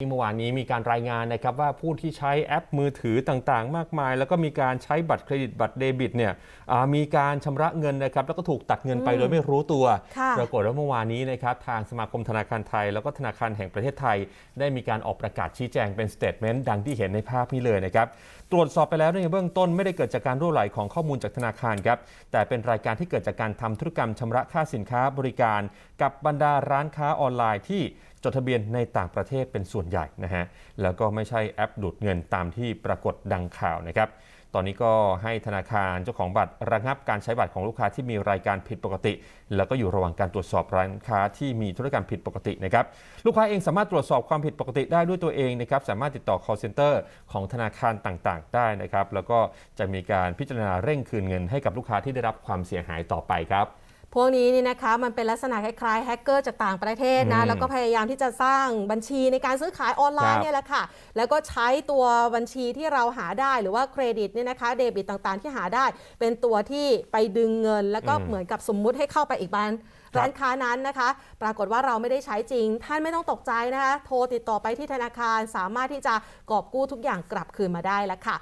ที่เมื่อวานนี้มีการรายงานนะครับว่าผู้ที่ใช้แอปมือถือต่างๆ มากมาย แล้วก็มีการใช้บัตรเครดิตบัตรเดบิตเนี่ยอ่ามีการชำระเงินนะครับแล้วก็ถูกตัดเงินไปโดยไม่รู้ตัวค่ะปรากฏว่าเมื่อวานนี้นะครับทางสมาคมธนาคารไทย แล้วก็ธนาคารแห่งประเทศไทย ได้มีการออกประกาศชี้แจงเป็นสเตทเมนต์ดังที่เห็นในภาพนี้เลยนะครับตรวจสอบไปแล้วในเบื้องต้นไม่ได้เกิดจากการรั่วไหลของข้อมูลจากธนาคารครับแต่เป็นรายการที่เกิดจากการทำธุรกรรมชำระค่าสินค้าบริการ กับบรรดาร้านค้าออนไลน์ที่จดทะเบียนในต่างประเทศเป็นส่วนใหญ่นะฮะแล้วก็ไม่ใช่แอปดูดเงินตามที่ปรากฏดังข่าวนะครับตอนนี้ก็ให้ธนาคารเจ้าของบัตรระงับการใช้บัตรของลูกค้าที่มีรายการผิดปกติ แล้วก็อยู่ระหว่างการตรวจสอบร้านค้าที่มีธุรกรรมผิดปกตินะครับลูกค้าเองสามารถตรวจสอบความผิดปกติได้ด้วยตัวเองนะครับสามารถติดต่อ call center ของธนาคารต่างๆ ได้นะครับ แล้วก็จะมีการพิจารณาเร่งคืนเงินให้กับลูกค้าที่ได้รับความเสียหายต่อไปครับ พวกนี้นี่นะคะมันเป็นลักษณะคล้ายๆแฮกเกอร์จากต่างประเทศอืนะมแล้วก็พยายามที่จะสร้างบัญชีในการซื้อขายออนไลครัน์บเนี่ยแหละค่ะ แล้วก็ใช้ตัวบัญชีที่เราหาได้หรือว่าเครดิตเนี่ยนะคะเดบิตต่างๆที่หาได้ เป็นตัวที่ไปดึงเงิน แล้วก็อืมเหมือนกับสมมุติให้เข้าไปอีกบ้านครับร้านค้านั้นนะคะ ปรากฏว่าเราไม่ได้ใช้จริง ท่านไม่ต้องตกใจนะคะ โทรติดต่อไปที่ธนาคารสามารถที่จะกอบกู้ทุกอย่างกลับคืนมาได้แล้วค่ะ